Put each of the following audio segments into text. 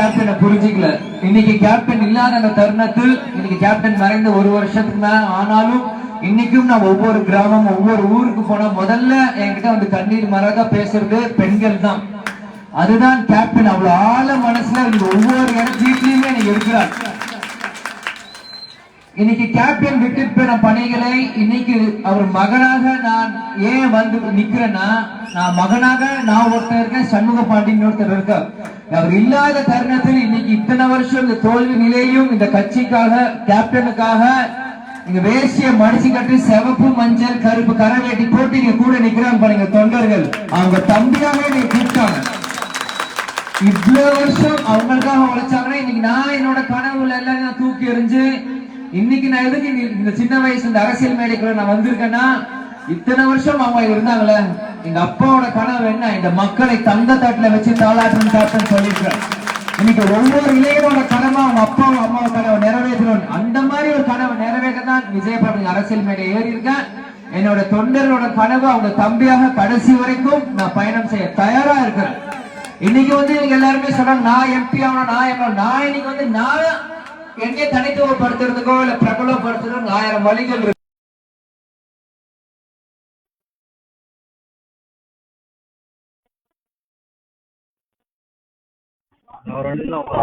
கேப்டனை புரிஞ்சுக்கல. இன்னைக்கு கேப்டன் இல்லாத அந்த தருணத்தில் இன்னைக்கு கேப்டன் மறைந்த ஒரு வருஷத்துக்கு மேல ஆனாலும் இன்னைக்கும் நான் ஒவ்வொரு கிராமம் ஒவ்வொரு ஊருக்கு போனா முதல்ல என்கிட்ட வந்து கண்ணீர் மறக்க பேசுறது பெண்கள் தான். அதுதான் கேப்டன் அவ்வளவு ஆழ மனசுல ஒவ்வொரு இடம் எனக்கு இருக்கிறார் இன்னைக்கு கேப்டன் விட்டுட்டு போன பணிகளை இன்னைக்கு அவர் மகனாக நான் ஏன் வந்து நிக்கிறேன்னா நான் மகனாக நான் ஒருத்தர் இருக்கேன் சண்முக பாண்டியன் ஒருத்தர் இருக்க அவர் இல்லாத தருணத்தில் இன்னைக்கு இத்தனை வருஷம் இந்த தோல்வி நிலையும் இந்த கட்சிக்காக கேப்டனுக்காக இங்க வேசிய மடிச்சு கட்டி சிவப்பு மஞ்சள் கருப்பு கரை வேட்டி போட்டு இங்க கூட நிக்கிறாங்க பாருங்க தொண்டர்கள். அவங்க தம்பியாவே நீங்க கூப்பிட்டாங்க இவ்வளவு வருஷம் அவங்களுக்காக உழைச்சாங்கன்னா இன்னைக்கு நான் என்னோட கனவுல எல்லாம் நான் தூக்கி எறிஞ்சு இன்னைக்கு நான் எதுக்கு இந்த- இந்த சின்ன வயசு இந்த அரசியல் மேடைக்குள்ள நான் வந்திருக்கேன்னா இத்தனை வருஷம் அவங்க இருந்தாங்களே எங்க அப்பாவோட கனவு என்ன? இந்த மக்களை தங்க தட்டுல வச்சு தாளாட்டம் தாட்டம் சொல்லியிருக்கிறேன் இன்னைக்கு ஒவ்வொரு இளையரோட கனவு அவங்க அப்பாவும் அம்மாவோட கனவை நிறைவேற்றணும். அந்த மாதிரி ஒரு கனவை நிறைவேற்ற தான் விஜயபாபு அரசியல் மேடை ஏறி இருக்கேன் என்னோட தொண்டர்களோட கனவு அவங்க தம்பியாக கடைசி வரைக்கும் நான் பயணம் செய்ய தயாரா இருக்கிறேன். இன்னைக்கு வந்து எல்லாருமே சொல்றாங்க நான் எம்பி ஆகணும் நான் எம் நான் இன்னைக்கு வந்து நான் என்னைய தனித்துவப்படுத்துறதுக்கோ இல்ல பிரபலப்படுத்துறதுக்கோ ஆயிரம் வழிகள் இருக்கு. ஒரு ரெண்டு நிமிஷம்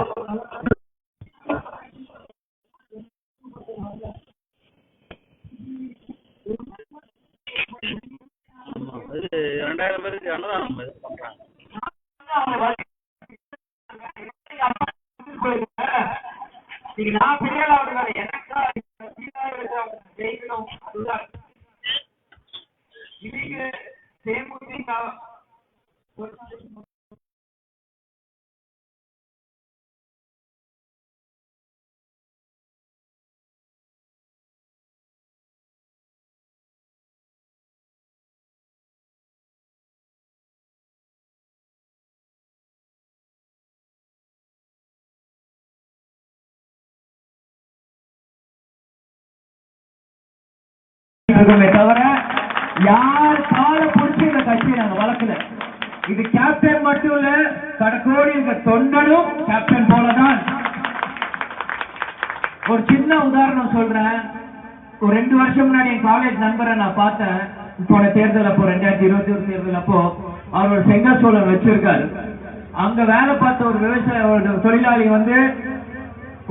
ஆமா, இது ரெண்டாயிரம் பேருக்கு அன்னதானம் இருக்கோமே தவிர யார் கால பிடிச்சி இந்த கட்சியை நாங்க வளர்க்கல? இது கேப்டன் மட்டும் இல்ல கடற்கோடி இருக்க தொண்டனும் கேப்டன் போலதான். ஒரு சின்ன உதாரணம் சொல்றேன். ஒரு ரெண்டு வருஷம் முன்னாடி என் காலேஜ் நண்பரை நான் பார்த்தேன். போன தேர்தல் அப்போ ரெண்டாயிரத்தி இருபத்தி ஒரு தேர்தல் அப்போ அவர் செங்கல் சோழன் வச்சிருக்காரு. அங்க வேலை பார்த்த ஒரு விவசாய தொழிலாளி வந்து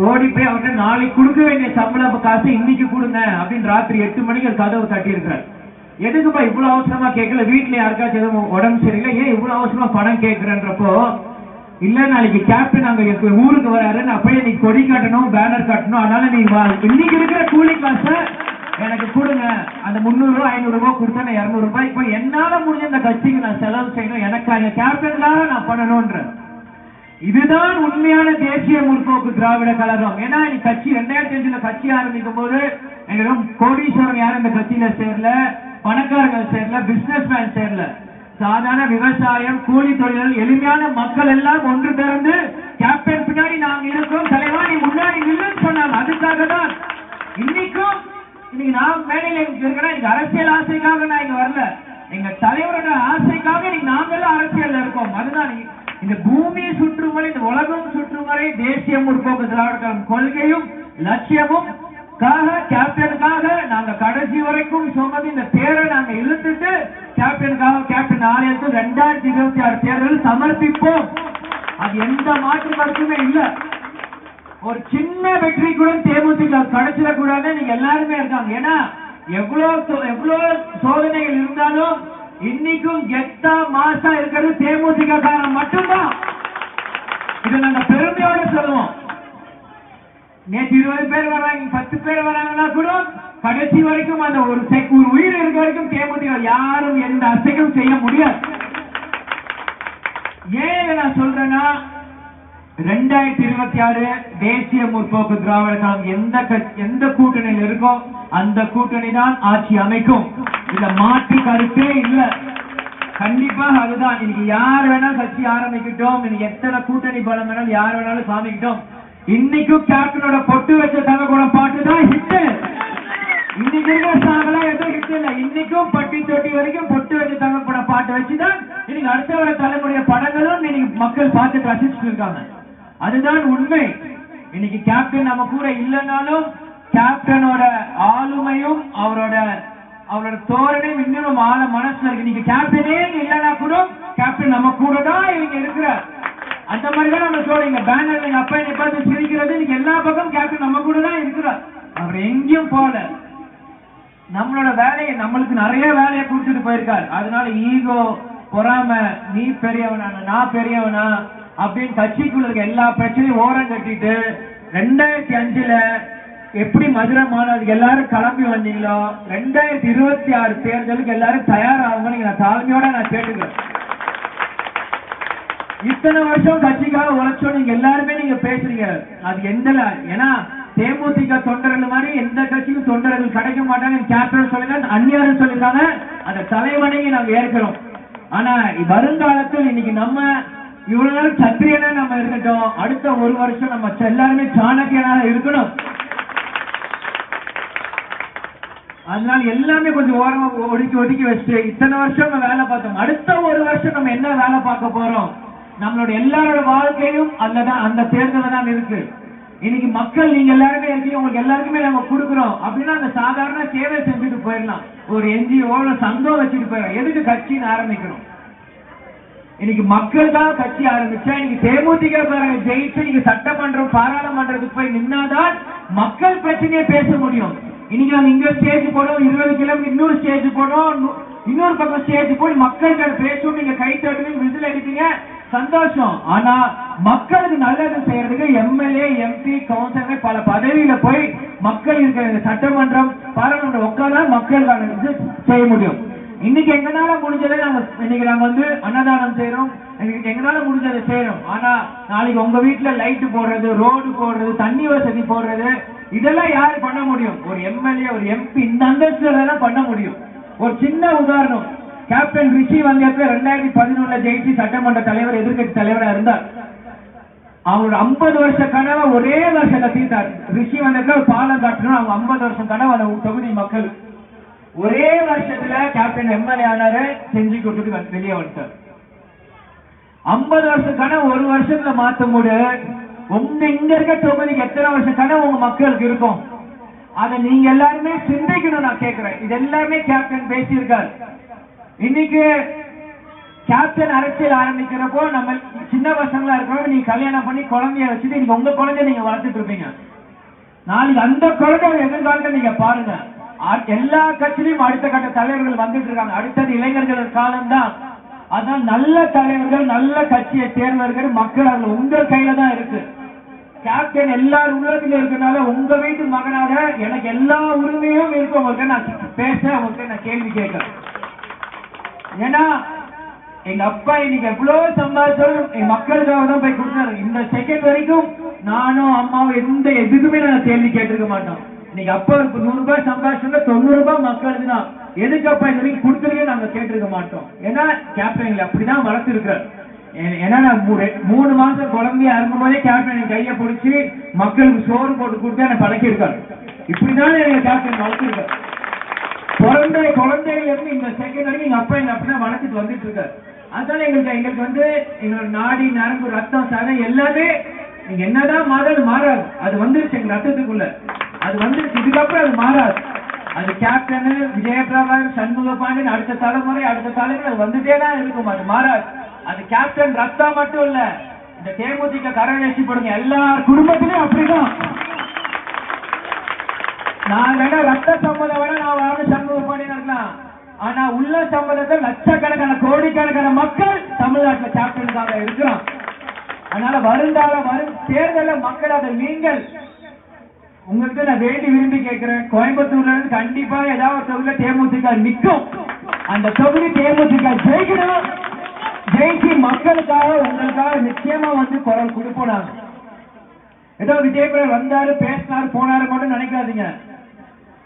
ஓடி போய் அவர்கிட்ட நாளைக்கு கொடுக்க வேண்டிய சம்பள காசு இன்னைக்கு கொடுங்க அப்படின்னு ராத்திரி எட்டு மணிக்கு ஒரு கதவு இருக்கிறார் எதுக்குப்பா இவ்வளவு அவசரமா கேட்கல? வீட்டுல யாருக்காச்சும் எதுவும் உடம்பு சரியில்லை? ஏன் இவ்வளவு அவசரமா பணம் கேட்கிறன்றப்போ இல்ல நாளைக்கு கேப்டன் அங்க எங்க ஊருக்கு வராரு நான் நீ கொடி காட்டணும் பேனர் காட்டணும் அதனால நீ இன்னைக்கு இருக்கிற கூலி காசை எனக்கு கொடுங்க. அந்த முந்நூறு ரூபாய் ஐநூறு ரூபாய் கொடுத்தா நான் இரநூறு ரூபாய் இப்போ என்னால முடிஞ்ச இந்த கட்சிக்கு நான் செலவு செய்யணும். எனக்கு அந்த கேப்டனுக்காக நான் பண்ணணும்ன்ற. இதுதான் உண்மையான தேசிய முற்போக்கு திராவிட கழகம். ஏன்னா நீ கட்சி ரெண்டாயிரத்தி அஞ்சுல கட்சி ஆரம்பிக்கும் போது எங்களும் கோடீஸ்வரன் யாரும் இந்த கட்சியில சேரல பணக்காரங்க சேரல பிசினஸ் மேன் சேரல. சாதாரண விவசாயம் கூலி தொழிலாளர் எளிமையான மக்கள் எல்லாம் ஒன்று திறந்து கேப்டன் பின்னாடி நாங்க இருக்கோம் தலைவா நீ முன்னாடி நில்லுன்னு சொன்னாங்க. அதுக்காக தான் இன்னைக்கும் இன்னைக்கு நான் மேடையில இருக்கிறேன் எனக்கு அரசியல் ஆசைக்காக நான் இங்க வரல. எங்க தலைவரோட ஆசைக்காக இன்னைக்கு நாங்களும் அரசியல் இருக்கோம். அதுதான் இந்த பூமி சுற்றும் வரை இந்த உலகம் சுற்றும் வரை தேசிய முற்போக்கு திராவிட கொள்கையும் லட்சியமும் காக கேப்டனுக்காக நாங்க கடைசி வரைக்கும் சொன்னது இந்த பேரை நாங்க இழுத்துட்டு கேப்டனுக்காக கேப்டன் ஆலயத்தில் ரெண்டாயிரத்தி இருபத்தி ஆறு தேர்தலில் சமர்ப்பிப்போம். அது எந்த மாற்று கருத்துமே இல்ல. ஒரு சின்ன வெற்றி கூட தேமுதிக கிடைச்சிடக்கூடாது நீங்க எல்லாருமே இருக்காங்க. ஏன்னா எவ்வளவு எவ்வளவு சோதனைகள் இருந்தாலும் இன்னைக்கும் கெத்தா மாசா இருக்கிறது தேமுதிக காரணம் மட்டும்தான். இதை நாங்க பெருமையோட சொல்லுவோம். நேற்று இருபது பேர் வராங்க பத்து பேர் வராங்கன்னா கூட கடைசி வரைக்கும் அந்த ஒரு ஒரு உயிர் இருக்க வரைக்கும் தேமுதிக யாரும் எந்த அசைக்கும் செய்ய முடியாது. ஏன் நான் சொல்றேன்னா ரெண்டாயிரத்தி இருபத்தி ஆறு தேசிய முற்போக்கு திராவிட கழகம் எந்த கட்சி- எந்த கூட்டணியில் இருக்கோ அந்த கூட்டணி தான் ஆட்சி அமைக்கும். இந்த மாற்று கருத்தே இல்ல. கண்டிப்பாக அதுதான். இன்னைக்கு யார் வேணாலும் கட்சி ஆரம்பிக்கிட்டோம். இன்னைக்கு எத்தனை கூட்டணி பலம் வேணாலும் யார் வேணாலும் சாமிக்கிட்டோம் இன்னைக்கும் கேப்டனோட பொட்டு வச்ச தங்க கூட பாட்டு தான் ஹிட் இன்னைக்கு இருக்கிற சாங்கெல்லாம் எதுவும் ஹிட் இல்ல. இன்னைக்கும் பட்டி தொட்டி வரைக்கும் பொட்டு வச்ச தங்கக்கூடம் பாட்டு வச்சுதான் இன்னைக்கு அடுத்த வர தலைமுறை படங்களும் இன்னைக்கு மக்கள் பார்த்து ரசிச்சுட்டு இருக்காங்க. அதுதான் உண்மை. இன்னைக்கு கேப்டன் நம்ம கூட இல்லைனாலும் கேப்டனோட ஆளுமையும் அவரோட அவரோட தோரணையும் இன்னும் நம்ம ஆள மனசுல இருக்கு. நீங்க கேப்டனே இல்லைன்னா கூட கேப்டன் நம்ம கூட தான் இவங்க இருக்கிறார். அந்த மாதிரி தான் நம்ம சொல்றீங்க பேனர் எங்க அப்பா என்னை பார்த்து சிரிக்கிறது இன்னைக்கு எல்லா பக்கம் கேப்டன் நம்ம கூட தான் இருக்கிறார். அவர் எங்கேயும் போல நம்மளோட வேலையை நம்மளுக்கு நிறைய வேலையை கொடுத்துட்டு போயிருக்காரு. அதனால ஈகோ பொறாம நீ பெரியவனா நான் பெரியவனா அப்படின்னு கட்சிக்குள்ள இருக்க எல்லா பிரச்சனையும் ஓரம் கட்டிட்டு ரெண்டாயிரத்தி அஞ்சுல எப்படி மதுரை மாணவர்கள் எல்லாரும் கிளம்பி வந்தீங்களோ ரெண்டாயிரத்தி இருபத்தி ஆறு தேர்தலுக்கு எல்லாரும் தயாராகுங்க. நான் தாழ்மையோட நான் கேட்டுக்கிறேன். இத்தனை வருஷம் கட்சிக்காக உழைச்சோம். நீங்க எல்லாருமே நீங்க பேசுறீங்க. அது எந்த ஏன்னா தேமுதிக தொண்டர்கள் மாதிரி எந்த கட்சிக்கும் தொண்டர்கள் கிடைக்க மாட்டாங்க கேப்டன் சொல்லுங்க அந்நியாரும் சொல்லியிருக்காங்க. அந்த தலைவனையும் நாங்க ஏற்கிறோம். ஆனா வருங்காலத்தில் இன்னைக்கு நம்ம இவ்வளவு நாள் சத்திரியனா நம்ம இருக்கட்டும். அடுத்த ஒரு வருஷம் நம்ம எல்லாருமே சாணக்கியனாக இருக்கணும். அதனால எல்லாமே கொஞ்சம் ஓரமா ஒதுக்கி ஒதுக்கி வச்சுட்டு இத்தனை வருஷம் நம்ம வேலை பார்த்தோம். அடுத்த ஒரு வருஷம் நம்ம என்ன வேலை பார்க்க போறோம்? நம்மளோட எல்லாரோட வாழ்க்கையும் அதுலதான் அந்த தேர்தல தான் இருக்கு. இன்னைக்கு மக்கள் நீங்க எல்லாருமே இருக்கீங்க. உங்களுக்கு எல்லாருக்குமே நம்ம கொடுக்குறோம். அப்படின்னா அந்த சாதாரண சேவை செஞ்சுட்டு போயிடலாம். ஒரு என்ஜிஓ சங்கம் வச்சுட்டு போயிடலாம். எதுக்கு கட்சின்னு ஆரம்பிக்கணும்? இன்னைக்கு தான் கட்சி ஆரம்பிச்சா இன்னைக்கு தேமுதிக பாருங்க ஜெயிச்சு நீங்க சட்டமன்றம் பாராளுமன்றத்துக்கு போய் நின்னாதான் மக்கள் பிரச்சனையை பேச முடியும். இன்னைக்கு நாங்க இங்க ஸ்டேஜ் போனோம் இருபது கிலோமீட்டர் இன்னொரு ஸ்டேஜ் போனோம் இன்னொரு பக்கம் ஸ்டேஜ் போய் மக்கள்கிட்ட பேசும் நீங்க கை தட்டுவீங்க விசில் அடிப்பீங்க. சந்தோஷம். ஆனா மக்களுக்கு நல்லது செய்யறதுக்கு எம்எல்ஏ எம்பி கவுன்சிலர் பல பதவியில போய் மக்கள் இருக்கிற இந்த சட்டமன்றம் பாராளுமன்றம் உட்கார்ந்தா மக்களுக்கான செய்ய முடியும். இன்னைக்கு எங்கனால முடிஞ்சதை நாங்க இன்னைக்கு நாங்க வந்து அன்னதானம் செய்யறோம் இன்னைக்கு எங்கனால முடிஞ்சதை செய்யறோம் ஆனா நாளைக்கு உங்க வீட்டுல லைட் போடுறது ரோடு போடுறது தண்ணி வசதி போடுறது இதெல்லாம் யாரு பண்ண முடியும்? ஒரு எம்எல்ஏ ஒரு எம்பி இந்த அந்தஸ்துல பண்ண முடியும். ஒரு சின்ன உதாரணம். கேப்டன் ரிஷி வந்தப்ப ரெண்டாயிரத்தி பதினொன்னுல ஜெயிச்சு சட்டமன்ற தலைவர் எதிர்கட்சி தலைவரா இருந்தார். அவரோட ஐம்பது வருஷ கனவை ஒரே வருஷத்துல தீர்த்தார். ரிஷி வந்தப்ப ஒரு பாலம் காட்டணும். அவங்க ஐம்பது வருஷம் கனவு அந்த தொகுதி மக்கள் ஒரே வருஷத்துல கேப்டன் எம்எல்ஏ ஆனாரு செஞ்சு கொடுத்துட்டு வெளியே வந்துட்டார். ஐம்பது வருஷம் கனவு ஒரு வருஷத்துல மாத்த முடி. உங்க இங்க இருக்க தொகுதிக்கு எத்தனை வருஷம் கனவு உங்க மக்களுக்கு இருக்கும்? அதை நீங்க எல்லாருமே சிந்திக்கணும் நான் கேட்கிறேன் இது எல்லாமே கேப்டன் பேசியிருக்காரு. இன்னைக்கு கேப்டன் அரசியல் ஆரம்பிக்கிறப்போ நம்ம சின்ன பசங்களா இருக்கிறவங்க நீங்க கல்யாணம் பண்ணி குழந்தைய வச்சுட்டு இன்னைக்கு உங்க குழந்தைய நீங்க வளர்த்துட்டு இருப்பீங்க. நாளைக்கு அந்த குழந்தை எதிர்காலத்தை நீங்க பாருங்க. எல்லா கட்சியிலும் அடுத்த கட்ட தலைவர்கள் வந்துட்டு இருக்காங்க. அடுத்தது இளைஞர்கள் காலம்தான். அதான் நல்ல தலைவர்கள் நல்ல கட்சியை தேர்ந்தவர்கள் மக்கள் அதுல உங்கள் கையில தான் இருக்கு. கேப்டன் எல்லார் உலகத்துல இருக்கனால உங்க வீட்டு மகனாக எனக்கு எல்லா உரிமையும் இருக்கு. உங்கள்கிட்ட நான் பேச உங்கள்கிட்ட நான் கேள்வி கேட்கிறேன். ஏன்னா எங்க அப்பா இன்னைக்கு எவ்வளவு சம்பாதிச்சாலும் என் மக்களுக்காக தான் போய் கொடுத்தாரு. இந்த செகண்ட் வரைக்கும் நானும் அம்மாவும் எந்த எதுக்குமே நான் கேள்வி கேட்டிருக்க மாட்டோம். இன்னைக்கு அப்பா இப்ப நூறு ரூபாய் சம்பாதிச்சோம்னா தொண்ணூறு ரூபாய் மக்களுக்கு தான் எதுக்கு அப்பா இந்த வரைக்கும் கொடுக்குறீங்க நாங்க கேட்டிருக்க மாட்டோம். ஏன்னா கேப்டன் அப்படிதான் வளர்த்துருக்கிறார். ஏன்னா நான் மூணு மாசம் குழந்தையா இருக்கும் போதே கேப்டன் என் கையை பிடிச்சி மக்களுக்கு சோறு போட்டு கொடுத்து என்னை பழக்கியிருக்காரு. இப்படிதான் எங்க கேப்டன் வளர்த்துருக்காரு. பிறந்த குழந்தையில இருந்து இந்த செகண்ட் வரைக்கும் எங்க அப்பா எங்க அப்படிதான் வளர்த்துட்டு வந்துட்டு இருக்காரு அதனால எங்களுக்கு எங்களுக்கு வந்து எங்களோட நாடி நரம்பு ரத்தம் சதை எல்லாமே நீங்க என்னதான் மாறாது மாறாது. அது வந்துருச்சு எங்க ரத்தத்துக்குள்ள. அது வந்து இதுக்கப்புறம் அது மாறாது. அது கேப்டன் விஜயபிரபாகர் சண்முக பாண்டியன் அடுத்த தலைமுறை அடுத்த தலைமுறை அது வந்துட்டே தான் இருக்கும். அது மாறாது. அது கேப்டன் ரத்தா மட்டும் இல்ல. இந்த தேமுதிக கரை போடுங்க. எல்லா குடும்பத்திலும் அப்படிதான். நான் வேணா ரத்த சம்பளம் வேணா நான் வாங்க சண்முக பாண்டியன் இருக்கலாம். ஆனா உள்ள சம்பளத்தை லட்சக்கணக்கான கோடிக்கணக்கான மக்கள் தமிழ்நாட்டுல கேப்டனுக்காக இருக்கிறோம் அதனால வருங்கால வரும் தேர்தல மக்கள் அதை நீங்கள் உங்களுக்கு நான் வேண்டி விரும்பி கேட்கிறேன். கோயம்புத்தூர்ல இருந்து கண்டிப்பா ஏதாவது ஒரு தொகுதியில தேமுதிக நிற்கும் அந்த தொகுதி தேமுதிக ஜெயிக்கணும். ஜெயிச்சு மக்களுக்காக உங்களுக்காக நிச்சயமா வந்து குரல் கொடுப்போம் நாங்க. ஏதோ விஜயபுரம் வந்தாரு பேசினாரு போனாரு மட்டும் நினைக்காதீங்க.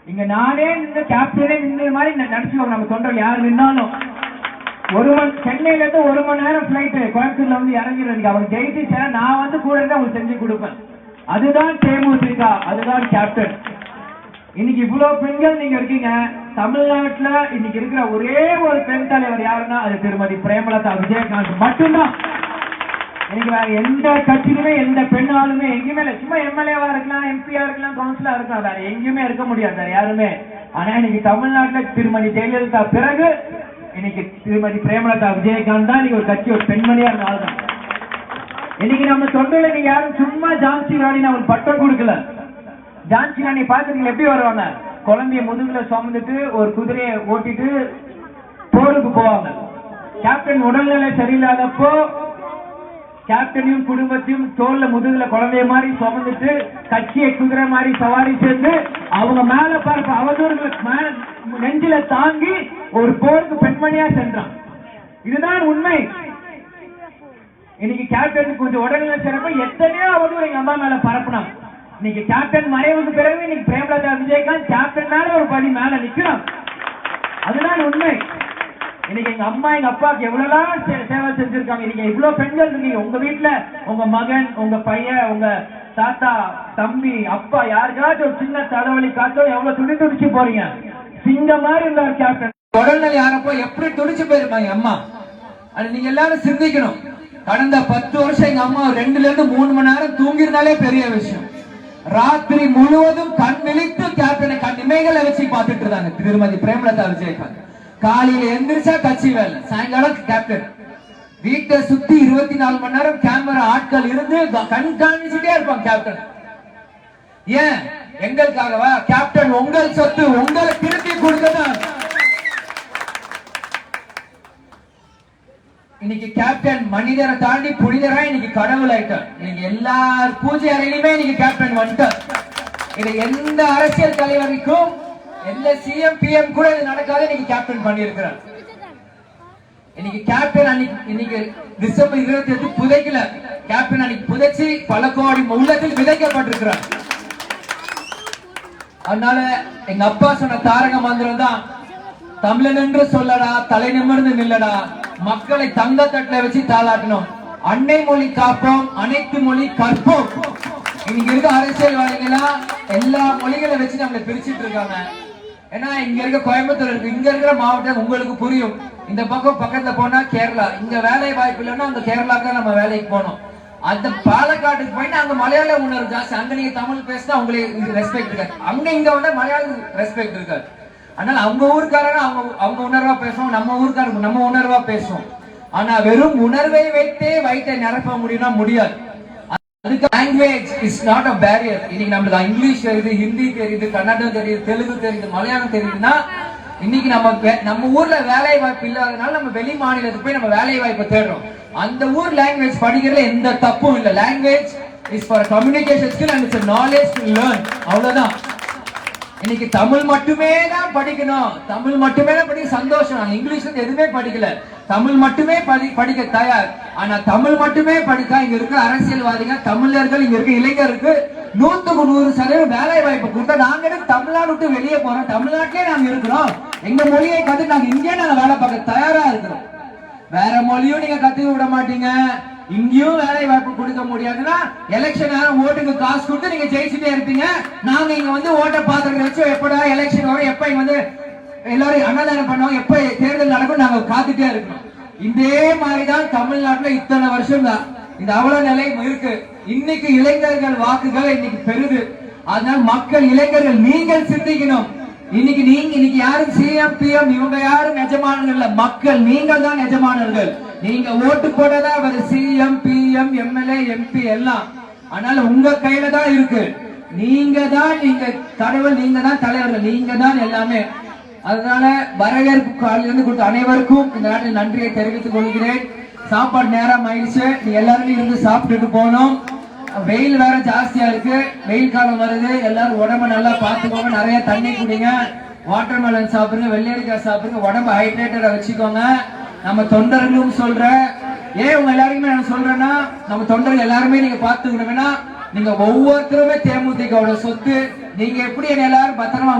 இங்க நானே நின்று கேப்டனே நின்ற மாதிரி ந- நினைச்சுக்கோங்க நம்ம தொண்டர்கள் யார் நின்னாலும். ஒரு மணி சென்னையில இருந்து ஒரு மணி நேரம் பிளைட் கோயம்புத்தூர்ல வந்து இறங்கிடுறேன். அவங்க ஜெயிச்சு நான் வந்து கூட இருந்து உங்களுக்கு செஞ்சு கொடுப்பேன். அதுதான் தேமுதிக அதுதான் கேப்டன் இன்னைக்கு இவ்வளவு பெண்கள் நீங்க இருக்கீங்க. தமிழ்நாட்டுல இன்னைக்கு இருக்கிற ஒரே ஒரு பெண் தலைவர் யாருன்னா அது திருமதி பிரேமலதா விஜயகாந்த் மட்டும்தான். இன்னைக்கு வேற எந்த கட்சியிலுமே எந்த பெண்ணாலுமே எங்கேயுமே இல்லை. சும்மா எம்எல்ஏவா இருக்கலாம் எம்பியா இருக்கலாம் கவுன்சிலா இருக்கலாம். வேற எங்கேயுமே இருக்க முடியாது வேற யாருமே. ஆனா இன்னைக்கு தமிழ்நாட்டுல திருமதி ஜெயலலிதா பிறகு இன்னைக்கு திருமதி பிரேமலதா விஜயகாந்த் தான் இன்னைக்கு ஒரு கட்சி ஒரு பெண்மணியா இருந்தாலும் இன்னைக்கு நம்ம தொண்டையில நீங்க யாரும் சும்மா ஜான்சி ராணி ஒரு பட்டம் கொடுக்கல. ஜான்சி ராணி பாக்குறீங்க எப்படி வருவாங்க? குழந்தைய முதுகுல சுமந்துட்டு ஒரு குதிரையை ஓட்டிட்டு போருக்கு போவாங்க. கேப்டன் உடல்நிலை சரியில்லாதப்போ கேப்டனையும் குடும்பத்தையும் தோல்ல முதுகுல குழந்தைய மாதிரி சுமந்துட்டு கட்சியை குதிரை மாதிரி சவாரி சேர்ந்து அவங்க மேல பார்க்க அவதூறுகளை நெஞ்சில தாங்கி ஒரு போருக்கு பெண்மணியா சென்றான். இதுதான் உண்மை. இன்னைக்கு கேப்டன் கொஞ்சம் உடல்நிலை சிறப்பு. எத்தனையோ அவதூறு எங்க அம்மா மேல பரப்புனாங்க. இன்னைக்கு கேப்டன் மறைவுக்கு பிறகு இன்னைக்கு பிரேமலதா விஜயகாந்த் கேப்டன் மேல ஒரு படி மேல நிக்கிறான். அதுதான் உண்மை. இன்னைக்கு எங்க அம்மா எங்க அப்பாவுக்கு எவ்வளவுலாம் சே- சேவை செஞ்சிருக்காங்க. இன்னைக்கு இவ்வளவு பெண்கள் இருக்கீங்க? உங்க வீட்டுல உங்க மகன் உங்க பையன் உங்க தாத்தா தம்பி அப்பா யாருக்காச்சும் ஒரு சின்ன தலைவலி காத்தோ எவ்வளவு துடி துடிச்சு போறீங்க? சிங்க மாதிரி இருந்தார் கேப்டன் உடல்நிலை யாரப்போ எப்படி துடிச்சு போயிருப்பாங்க அம்மா? அது நீங்க எல்லாரும் சிந்திக்கணும். கடந்த பத்து வருஷம் எங்க அம்மா ரெண்டுல இருந்து மூணு மணி நேரம் தூங்கிருந்தாலே பெரிய விஷயம். ராத்திரி முழுவதும் கண் விழித்து கேப்டனை கண் இமைகளை வச்சு பார்த்துட்டு இருந்தாங்க. திருமதி பிரேமலதா விஜயகாந்த். காலையில எந்திரிச்சா கட்சி வேலை. சாயங்காலம் கேப்டன். வீட்டை சுத்தி இருபத்தி நாலு மணி நேரம் கேமரா ஆட்கள் இருந்து க- கண்காணிச்சுட்டே இருப்பாங்க கேப்டன். ஏன்? எங்களுக்காகவா? கேப்டன் உங்கள் சொத்து உங்களை திருப்பி கொடுக்கதான் இன்னைக்கு கேப்டன் மனிதரை தாண்டி புனிதரா இன்னைக்கு கடவுள் ஆயிட்டார் இன்னைக்கு எல்லா பூஜை அறையிலுமே இன்னைக்கு கேப்டன் வந்துட்டார். இது எந்த அரசியல் தலைவருக்கும் எந்த சிஎம் பிஎம் கூட இது நடக்காது இன்னைக்கு கேப்டன் பண்ணியிருக்கிறார். இன்னைக்கு கேப்டன் அன்னைக்கு இன்னைக்கு டிசம்பர் இருபத்தி எட்டு புதைக்கல. கேப்டன் அன்னைக்கு புதைச்சி பல கோடி உள்ளத்தில் விதைக்கப்பட்டிருக்கிறார். அதனால எங்க அப்பா சொன்ன தாரக மந்திரம் தான் தமிழன் என்று சொல்லடா தலை நிமிர்ந்து நில்லடா மக்களை தங்க தட்டுல வச்சு தாளாட்டணும் அன்னை மொழி காப்போம் அனைத்து மொழி கற்போம். இன்னைக்கு இருக்க அரசியல்வாதிகளா எல்லா மொழிகளை வச்சு நம்மளை பிரிச்சுட்டு இருக்காங்க. ஏன்னா இங்க இருக்க கோயம்புத்தூர் இருக்கு. இங்க இருக்கிற மாவட்டம் உங்களுக்கு புரியும். இந்த பக்கம் பக்கத்துல போனா கேரளா. இங்க வேலை வாய்ப்பு இல்லைன்னா அந்த கேரளாக்கு நம்ம வேலைக்கு போகணும். அந்த பாலக்காட்டுக்கு போயிட்டு அங்க மலையாள உணர்வு ஜாஸ்தி. அங்க நீங்க தமிழ் பேசினா உங்களுக்கு ரெஸ்பெக்ட் இருக்காது. அங்க இங்க வந்து மலையாளம் ரெஸ்பெக்ட் இருக்காது. அதனால அவங்க ஊருக்காரங்க அவங்க அவங்க உணர்வா பேசுவோம் நம்ம ஊருக்காரங்க நம்ம உணர்வா பேசுவோம். ஆனா வெறும் உணர்வை வைத்தே வயிற்றை நிரப்ப முடியும்னா முடியாது. அதுக்கு language is not a barrier இன்னைக்கு நம்மளுக்கு இங்கிலீஷ் தெரியுது ஹிந்தி தெரியுது கன்னடம் தெரியுது தெலுங்கு தெரியுது மலையாளம் தெரியுதுன்னா இன்னைக்கு நம்ம நம்ம ஊர்ல வேலை வாய்ப்பு இல்லாதனால நம்ம வெளி மாநிலத்துக்கு போய் நம்ம வேலை வாய்ப்பை தேடுறோம். அந்த ஊர் லாங்குவேஜ் படிக்கிறதுல எந்த தப்பும் இல்லை. Language is for communication skill and it's knowledge to learn அவ்வளவுதான். இன்னைக்கு தமிழ் மட்டுமே தான் படிக்கணும். தமிழ் மட்டுமே தான் படிக்க சந்தோஷம். இங்கிலீஷ் எதுவுமே படிக்கல. தமிழ் மட்டுமே படி படிக்க தயார். ஆனா தமிழ் மட்டுமே படிக்க இங்க இருக்கிற அரசியல்வாதிகள் தமிழர்கள் இங்க இருக்க இளைஞருக்கு நூத்துக்கு நூறு சதவீதம் வேலை வாய்ப்பு கொடுத்தா நாங்க எதுக்கு தமிழ்நாடு விட்டு வெளியே போறோம்? தமிழ்நாட்டிலே நாங்க இருக்கிறோம். எங்க மொழியை கத்து நாங்க இங்கே நாங்க வேலை பார்க்க தயாரா இருக்கிறோம். வேற மொழியும் நீங்க கத்துக்க விட மாட்டீங்க. இங்கேயும் வேலை வாய்ப்பு கொடுக்க முடியாதுன்னா எலெக்ஷன் ஓட்டுக்கு காசு கொடுத்து நீங்க ஜெயிச்சுட்டே இருப்பீங்க. நாங்க இங்க வந்து ஓட்ட பாத்திரத்தை வச்சு எப்படா எலெக்ஷன் வரும் எப்ப இங்க வந்து எல்லாரும் அன்னதானம் பண்ணுவோம் எப்ப தேர்தல் நடக்கும் நாங்க காத்துட்டே இருக்கோம். இதே மாதிரிதான் தமிழ்நாட்டுல இத்தனை வருஷம் தான் இந்த அவல நிலை இருக்கு. இன்னைக்கு இளைஞர்கள் வாக்குகள் இன்னைக்கு பெருது. அதனால மக்கள் இளைஞர்கள் நீங்கள் சிந்திக்கணும். இன்னைக்கு நீங்க இன்னைக்கு யாரும் சிஎம் பிஎம் இவங்க யாரும் எஜமானர்கள் மக்கள் நீங்கள் தான் எஜமானர்கள் நீங்க ஓட்டு போட்டதா அவர் சிஎம் பிஎம் எம்எல்ஏ எம்பி எல்லாம். அதனால உங்க கையில தான் இருக்கு. நீங்க தான் நீங்க கடவுள் நீங்க தான் தலைவர்கள் நீங்க தான் எல்லாமே. அதனால வரவேற்பு காலிலிருந்து கொடுத்த அனைவருக்கும் இந்த நாட்டில் நன்றியை தெரிவித்துக் கொள்கிறேன். சாப்பாடு நேரம் ஆயிடுச்சு. நீ எல்லாருமே இருந்து சாப்பிட்டுட்டு போனோம் வெயில் வேற ஜாஸ்தியா இருக்கு. வெயில் காலம் வருது. எல்லாரும் உடம்ப நல்லா பாத்துக்கோங்க நிறைய தண்ணி குடிங்க. வாட்டர் மெலன் சாப்பிடுங்க. வெள்ளரிக்காய் சாப்பிடுங்க. உடம்ப ஹைட்ரேட்டடா வச்சுக்கோங்க. நம்ம தொண்டர்களும் சொல்றேன் ஏன் உங்க எல்லாருக்குமே நான் சொல்றேன்னா நம்ம தொண்டர்கள் எல்லாருமே நீங்க பாத்துக்கணும் நீங்க ஒவ்வொருத்தருமே தேமுதிகோட சொத்து நீங்க எப்படி என்ன எல்லாரும் பத்திரமா